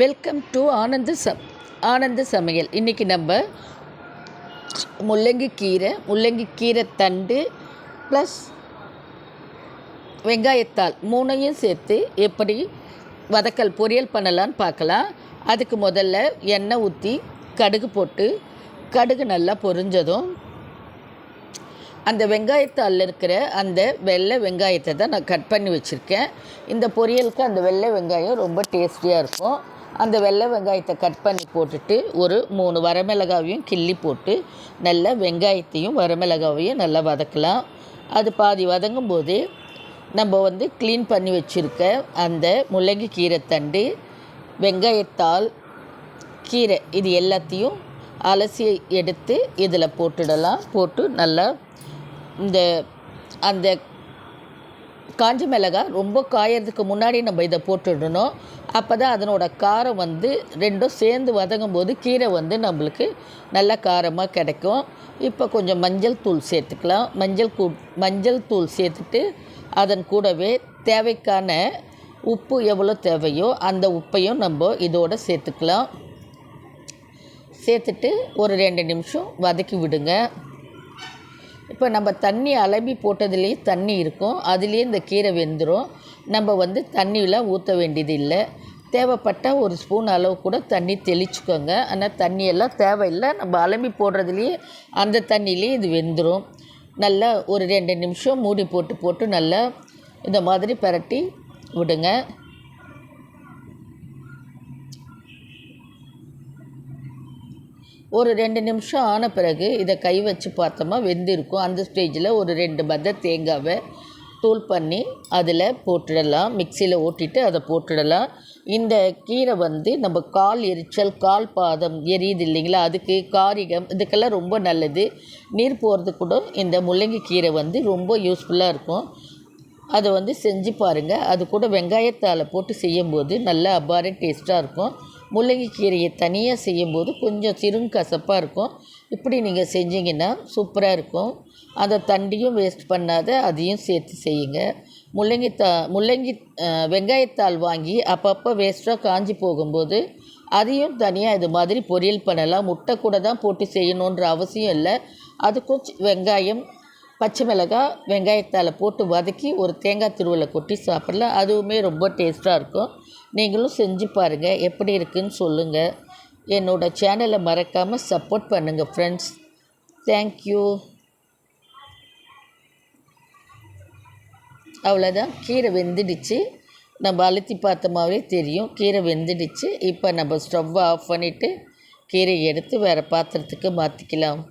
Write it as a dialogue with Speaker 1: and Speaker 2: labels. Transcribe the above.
Speaker 1: Welcome to Ananda some ஆனந்த சமையல். இன்றைக்கி நம்ம முள்ளங்கி கீரை முள்ளங்கி கீரை தண்டு ப்ளஸ் வெங்காயத்தால் மூணையும் சேர்த்து எப்படி வதக்கல் பொரியல் பண்ணலான்னு பார்க்கலாம். அதுக்கு முதல்ல எண்ணெய் ஊற்றி கடுகு போட்டு கடுகு நல்லா பொரிஞ்சதும் அந்த வெங்காயத்தாளில் இருக்கிற அந்த வெள்ளை வெங்காயத்தை தான் நான் கட் பண்ணி வச்சுருக்கேன். இந்த பொரியலுக்கு அந்த வெள்ளை வெங்காயம் ரொம்ப டேஸ்டியாக இருக்கும். அந்த வெள்ளை வெங்காயத்தை கட் பண்ணி போட்டுட்டு ஒரு மூணு வரமிளகாவையும் கிள்ளி போட்டு நல்லா வெங்காயத்தையும் வரமிளகாவையும் நல்லா வதக்கலாம். அது பாதி வதங்கும் போது நம்ம வந்து க்ளீன் பண்ணி வச்சுருக்க அந்த முள்ளங்கி கீரை தண்டு வெங்காயத்தாள் கீரை இது எல்லாத்தையும் அலசி எடுத்து இதில் போட்டுடலாம். போட்டு நல்லா இந்த அந்த காஞ்ச மிளகாய் ரொம்ப காயறதுக்கு முன்னாடி நம்ம இதை போட்டுடணும். அப்போ தான் அதனோட காரம் வந்து ரெண்டும் சேர்ந்து வதங்கும் போது கீரை வந்து நம்மளுக்கு நல்ல காரமாக கிடைக்கும். இப்போ கொஞ்சம் மஞ்சள் தூள் சேர்த்துக்கலாம். மஞ்சள் கூ மஞ்சள் தூள் சேர்த்துட்டு அதன் கூடவே தேவைக்கான உப்பு எவ்வளோ தேவையோ அந்த உப்பையும் நம்ம இதோடு சேர்த்துக்கலாம். சேர்த்துட்டு ஒரு ரெண்டு நிமிஷம் வதக்கி விடுங்க. இப்போ நம்ம தண்ணி அலம்பி போட்டதுலேயே தண்ணி இருக்கும். அதுலேயே இந்த கீரை வெந்துடும் நம்ம வந்து தண்ணியெலாம் ஊற்ற வேண்டியது இல்லை தேவைப்பட்டால் ஒரு ஸ்பூன் அளவு கூட தண்ணி தெளிச்சுக்கோங்க. ஆனால் தண்ணியெல்லாம் தேவையில்லை. நம்ம அலம்பி போடுறதுலேயே அந்த தண்ணியிலே இது வெந்துடும் நல்லா ஒரு ரெண்டு நிமிஷம் மூடி போட்டு போட்டு நல்லா இந்த மாதிரி பரட்டி விடுங்க. ஒரு ரெண்டு நிமிஷம் ஆன பிறகு இதை கை வச்சு பார்த்தோமா வெந்திருக்கும். அந்த ஸ்டேஜில் ஒரு ரெண்டு பத்த தேங்காவை தூள் பண்ணி அதில் போட்டுடலாம். மிக்சியில் ஓட்டிட்டு அதை போட்டுடலாம். இந்த கீரை வந்து நம்ம கால் எரிச்சல் கால் பாதம் எரியுது இல்லைங்களா? அதுக்கு காரிகம் இதுக்கெல்லாம் ரொம்ப நல்லது. நீர் போகிறது கூட இந்த முள்ளங்கி கீரை வந்து ரொம்ப யூஸ்ஃபுல்லாக இருக்கும். அதை வந்து செஞ்சு பாருங்கள் அது கூட வெங்காயத்தால் போட்டு செய்யும்போது நல்ல அபார டேஸ்ட்டாக இருக்கும். முள்ளங்கி கீரையை தனியாக செய்யும்போது கொஞ்சம் சிறும் கசப்பாக இருக்கும். இப்படி நீங்கள் செஞ்சீங்கன்னா சூப்பராக இருக்கும். அதை தண்டியும் வேஸ்ட் பண்ணாத அதையும் சேர்த்து செய்யுங்க. முள்ளங்கி தா முள்ளங்கி வெங்காயத்தாள் வாங்கி அப்பப்போ வேஸ்ட்டாக காஞ்சி போகும்போது அதையும் தனியாக இது மாதிரி பொரியல் பண்ணலாம். முட்டை கூட தான் போட்டு செய்யணுன்ற அவசியம் இல்லை. அதுக்கும் வெங்காயம் பச்சை மிளகாய் வெங்காயத்தால் போட்டு வதக்கி ஒரு தேங்காய் திருவலை கொட்டி சாப்பிட்லாம் அதுவுமே ரொம்ப டேஸ்ட்டாக இருக்கும். நீங்களும் செஞ்சு பாருங்கள் எப்படி இருக்குன்னு சொல்லுங்கள் என்னோடய சேனலை மறக்காமல் சப்போர்ட் பண்ணுங்கள் ஃப்ரெண்ட்ஸ் தேங்க்யூ அவ்வளோதான் கீரை வெந்துடுச்சு. நம்ம அழுத்தி பார்த்த மாதிரியே தெரியும். கீரை வெந்துடுச்சு. இப்போ நம்ம ஸ்டவ்வை ஆஃப் பண்ணிவிட்டு கீரையை எடுத்து வேறு பாத்திரத்துக்கு மாற்றிக்கலாம்